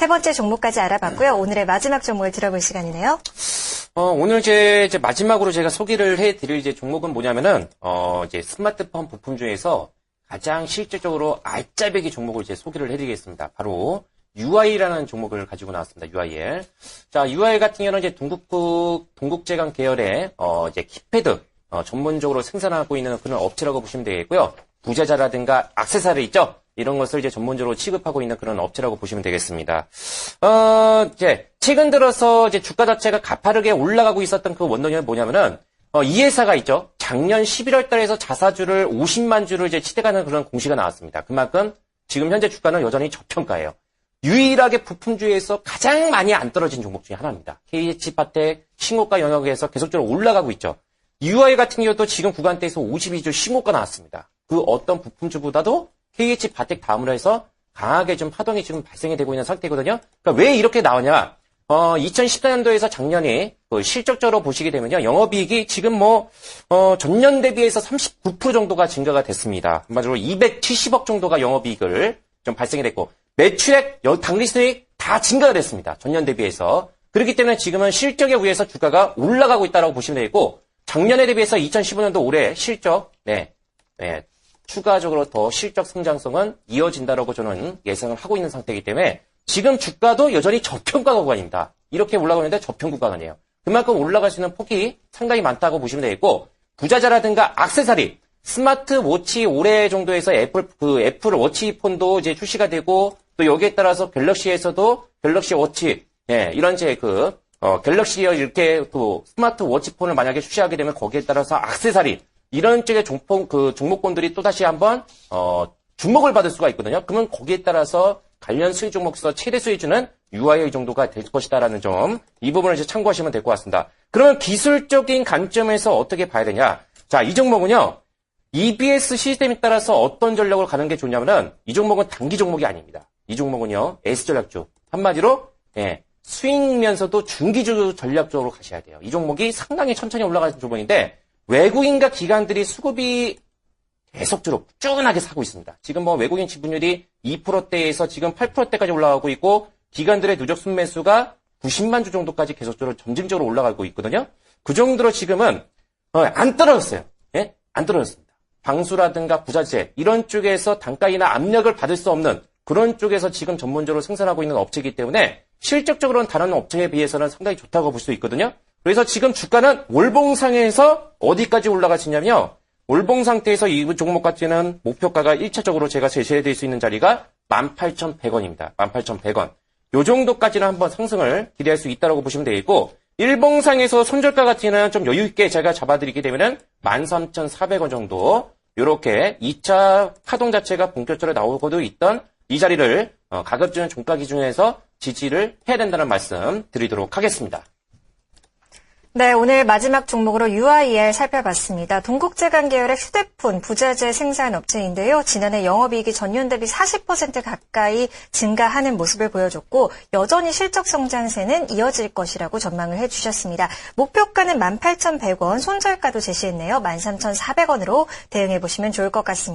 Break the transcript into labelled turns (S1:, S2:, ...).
S1: 세 번째 종목까지 알아봤고요. 오늘의 마지막 종목을 들어볼 시간이네요.
S2: 어, 오늘 이제, 이제 마지막으로 제가 소개를 해드릴 이제 종목은 뭐냐면은, 어, 이제 스마트폰 부품 중에서 가장 실질적으로 알짜배기 종목을 이제 소개를 해드리겠습니다. 바로 UI라는 종목을 가지고 나왔습니다. UIL. 자, UIL 같은 경우는 이제 동국국, 동국제강 계열의, 어, 이제 키패드, 어, 전문적으로 생산하고 있는 그런 업체라고 보시면 되겠고요. 부자자라든가 악세사리 있죠? 이런 것을 이제 전문적으로 취급하고 있는 그런 업체라고 보시면 되겠습니다. 어, 이제, 최근 들어서 이제 주가 자체가 가파르게 올라가고 있었던 그 원동력은 뭐냐면은, 어, 이 회사가 있죠. 작년 11월 달에서 자사주를 50만 주를 이제 치대가는 그런 공시가 나왔습니다. 그만큼 지금 현재 주가는 여전히 저평가예요. 유일하게 부품주에서 가장 많이 안 떨어진 종목 중에 하나입니다. KH파텍 신고가 영역에서 계속적으로 올라가고 있죠. UI 같은 경우도 지금 구간대에서 52주 신고가 나왔습니다. 그 어떤 부품주보다도 KH바텍 다음으로 해서 강하게 좀 파동이 지금 발생이 되고 있는 상태거든요. 그러니까 왜 이렇게 나오냐? 어, 2014년도에서 작년에 그 실적적으로 보시게 되면요. 영업이익이 지금 뭐, 어, 전년 대비해서 39% 정도가 증가가 됐습니다. 한마디로 270억 정도가 영업이익을 좀 발생이 됐고, 매출액, 여- 당리수익 다 증가가 됐습니다. 전년 대비해서. 그렇기 때문에 지금은 실적에 의해서 주가가 올라가고 있다고 보시면 되겠고, 작년에 대비해서 2015년도 올해 실적, 네, 네, 추가적으로 더 실적 성장성은 이어진다라고 저는 예상을 하고 있는 상태이기 때문에 지금 주가도 여전히 저평가 구간입니다. 이렇게 올라가고 있는데 저평가 구간이에요. 그만큼 올라갈 수 있는 폭이 상당히 많다고 보시면 되겠고 부자자라든가 악세사리, 스마트 워치 올해 정도에서 애플 그 애플 워치 폰도 이제 출시가 되고 또 여기에 따라서 갤럭시에서도 갤럭시 워치 예, 이런 제그 어, 갤럭시 이렇게 또 스마트 워치 폰을 만약에 출시하게 되면 거기에 따라서 악세사리 이런 쪽의 종목 그 종목군들이 또 다시 한번 어, 주목을 받을 수가 있거든요. 그러면 거기에 따라서 관련 수익 종목에서 최대 수익주는 UIL 정도가 될 것이다라는 점, 이 부분을 이제 참고하시면 될 것 같습니다. 그러면 기술적인 관점에서 어떻게 봐야 되냐? 자, 이 종목은요, EBS 시스템에 따라서 어떤 전략으로 가는 게 좋냐면은, 이 종목은 단기 종목이 아닙니다. 이 종목은요, S전략주. 한마디로, 예, 수익면서도 중기주 전략적으로 가셔야 돼요. 이 종목이 상당히 천천히 올라가는 종목인데, 외국인과 기관들이 수급이 계속적으로 꾸준하게 사고 있습니다. 지금 뭐 외국인 지분율이 2%대에서 지금 8%대까지 올라가고 있고 기관들의 누적 순매수가 90만 주 정도까지 계속적으로 점진적으로 올라가고 있거든요. 그 정도로 지금은 어, 안 떨어졌어요. 예? 안 떨어졌습니다. 방수라든가 부자재 이런 쪽에서 단가이나 압력을 받을 수 없는 그런 쪽에서 지금 전문적으로 생산하고 있는 업체이기 때문에 실적적으로는 다른 업체에 비해서는 상당히 좋다고 볼 수 있거든요. 그래서 지금 주가는 월봉상에서 어디까지 올라가시냐면요. 월봉 상태에서 이 종목 같은 목표가가 1차적으로 제가 제시해드릴 수 있는 자리가 18,100원입니다. 18,100원. 요 정도까지는 한번 상승을 기대할 수 있다고 보시면 되겠고, 일봉상에서 손절가 같은 좀 여유있게 제가 잡아드리게 되면은 13,400원 정도, 요렇게 2차 파동 자체가 본격적으로 나오고도 있던 이 자리를 어, 가급적인 종가 기준에서 지지를 해야 된다는 말씀 드리도록 하겠습니다.
S1: 네, 오늘 마지막 종목으로 UIL 살펴봤습니다. 동국제강 계열의 휴대폰 부자재 생산 업체인데요. 지난해 영업이익이 전년 대비 40% 가까이 증가하는 모습을 보여줬고 여전히 실적 성장세는 이어질 것이라고 전망을 해주셨습니다. 목표가는 18,100원, 손절가도 제시했네요. 13,400원으로 대응해 보시면 좋을 것 같습니다.